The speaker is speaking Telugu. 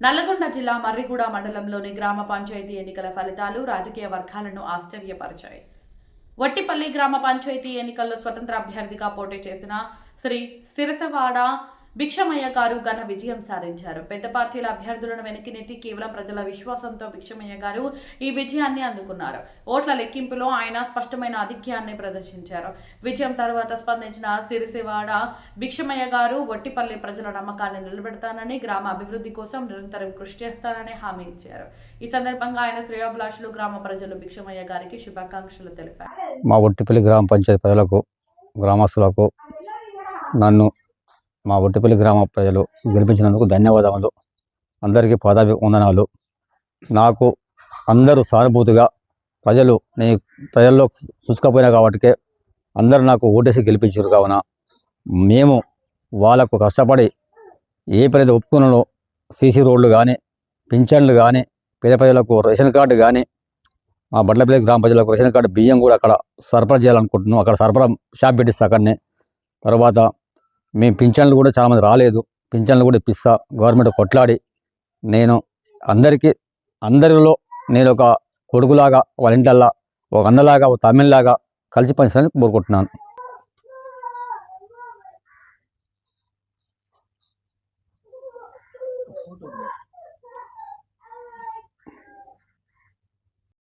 నల్లగొండ జిల్లా మర్రిగూడ మండలంలోని గ్రామ పంచాయతీ ఎన్నికల ఫలితాలు రాజకీయ వర్గాలను ఆశ్చర్యపరిచాయి. వట్టిపల్లి గ్రామ పంచాయతీ ఎన్నికల్లో స్వతంత్ర అభ్యర్థిగా పోటీ చేసిన శ్రీ సిరసవాడ భిక్షమయ్య గారు ఘన విజయం సాధించారు. పెద్ద పార్టీల అభ్యర్థులను వెనక్కి నెట్టి కేవలం ప్రజల విశ్వాసంతో భిక్షమయ్య గారు ఈ విజయాన్ని అందుకున్నారు. ఓట్ల లెక్కింపులో ఆయన స్పష్టమైన ఆధిక్యాన్ని ప్రదర్శించారు. విజయం తర్వాత స్పందించిన సిరిసివాడ భిక్షమయ్య గారు వట్టిపల్లి ప్రజల నమ్మకాన్ని నిలబెడతానని గ్రామ అభివృద్ధి కోసం నిరంతరం కృషి చేస్తానని హామీ ఇచ్చారు. ఈ సందర్భంగా ఆయన శ్రేయోభిలాషులు గ్రామ ప్రజలు భిక్షమయ్య గారికి శుభాకాంక్షలు తెలిపారు. మా ఒట్టిపల్లి గ్రామ పంచాయతీ ప్రజలకు గ్రామస్తులకు నన్ను మా ఒట్టిపల్లి గ్రామ ప్రజలు గెలిపించినందుకు ధన్యవాదములు. అందరికీ పాదాభి వందనాలు నాకు అందరూ సానుభూతిగా ప్రజలు నీ ప్రజల్లో చూసుకపోయినా కాబట్టి అందరూ నాకు ఓటేసి గెలిపించారు కావున మేము వాళ్ళకు కష్టపడి ఏ పని ఒప్పుకున్నానో సీసీ రోడ్లు కానీ పింఛన్లు కానీ పేద ప్రజలకు రేషన్ కార్డు కానీ మా బడ్లపల్లి గ్రామ ప్రజలకు రేషన్ కార్డు బియ్యం కూడా అక్కడ సరఫరా చేయాలనుకుంటున్నాం. అక్కడ సరఫరా షాప్ పెట్టిస్తా అక్కడనే. తర్వాత మేము పింఛన్లు కూడా చాలామంది రాలేదు. పింఛన్లు కూడా ఇప్పిస్తా గవర్నమెంట్ కొట్లాడి నేను అందరికీ అందరిలో నేను ఒక కొడుకులాగా వాళ్ళింటల్లా ఒక అన్నలాగా ఒక తమిళ్ళాగా కలిసి పనిచేయాలని కోరుకుంటున్నాను.